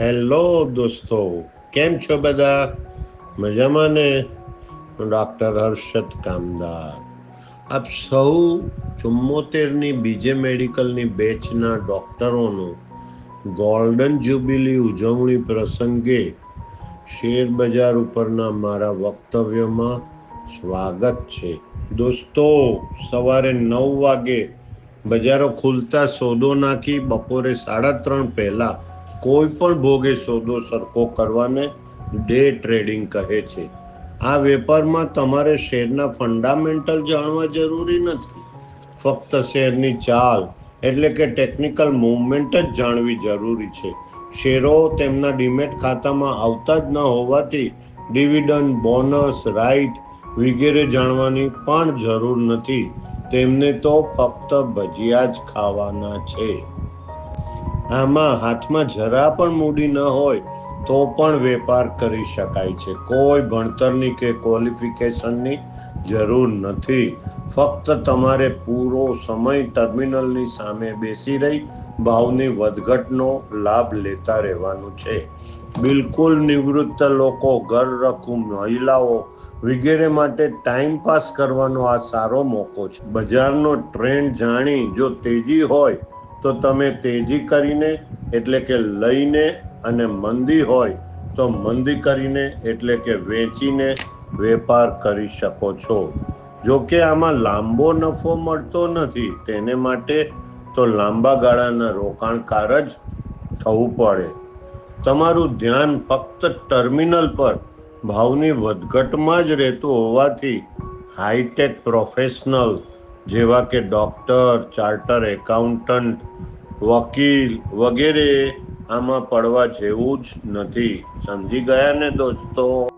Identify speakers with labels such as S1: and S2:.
S1: Hello દોસ્તો. કેમ છો બધા? મજામાં ને હું ડૉક્ટર હર્ષદ કામદાર. આપ સૌ ચુમ્મોતેરની બીજે મેડિકલની બેચના ડૉક્ટરોનું ગોલ્ડન જ્યુબિલી ઉજવણી પ્રસંગે શેર બજાર ઉપરના મારા વક્તવ્યમાં સ્વાગત છે. દોસ્તો, સવારે નવ વાગે બજારો ખુલતા સોદો નાખી બપોરે સાડા ત્રણ પહેલા કોઈ પણ ભોગે સોદો સરખો કરવાને ડે ટ્રેડિંગ કહે છે. આ વેપારમાં તમારે શેરના ફંડામેન્ટલ જાણવા જરૂરી નથી. ફક્ત શેરની ચાલ એટલે કે ટેકનિકલ મૂવમેન્ટ જ જાણવી જરૂરી છે. શેરો તેમના ડિમેટ ખાતામાં આવતા જ ન હોવાથી ડિવિડન્ડ, બોનસ રાઇટ વગેરે જાણવાની પણ જરૂર નથી. તેમને તો ફક્ત ભજીયા જ ખાવાના છે. આમાં હાથમાં જરા પણ મૂડી ન હોય તો પણ વેપાર કરી શકાય છે. કોઈ ભણતરની કે ક્વોલિફિકેશનની જરૂર નથી. ફક્ત તમારે પૂરો સમય ટર્મિનલની સામે બેસી રહી ભાવની વધઘટનો લાભ લેતા રહેવાનું છે. બિલકુલ નિવૃત્ત લોકો, ઘર રખું મહિલાઓ વગેરે માટે ટાઈમ પાસ કરવાનો આ સારો મોકો છે. બજારનો ટ્રેન્ડ જાણી જો તેજી હોય તો તમે તેજી કરીને, એટલે કે લઈને અને મંદી હોય, તો મંદી કરીને એટલે કે વેચીને વેપાર કરી શકો છો. જો કે આમાં લાંબો નફો મળતો નથી, તેને માટે તો લાંબા ગાળાના રોકાણકાર જ થવું પડે. તમારું ધ્યાન ફક્ત ટર્મિનલ પર, ભાવની વધઘટમાં જ રહેતું હોવાથી, હાઈટેક પ્રોફેશનલ જેવા કે ડૉક્ટર, ચાર્ટર એકાઉન્ટન્ટ, વકીલ વગેરે આમાં પડવા જેવું જ નથી. સમજી ગયા ને દોસ્તો?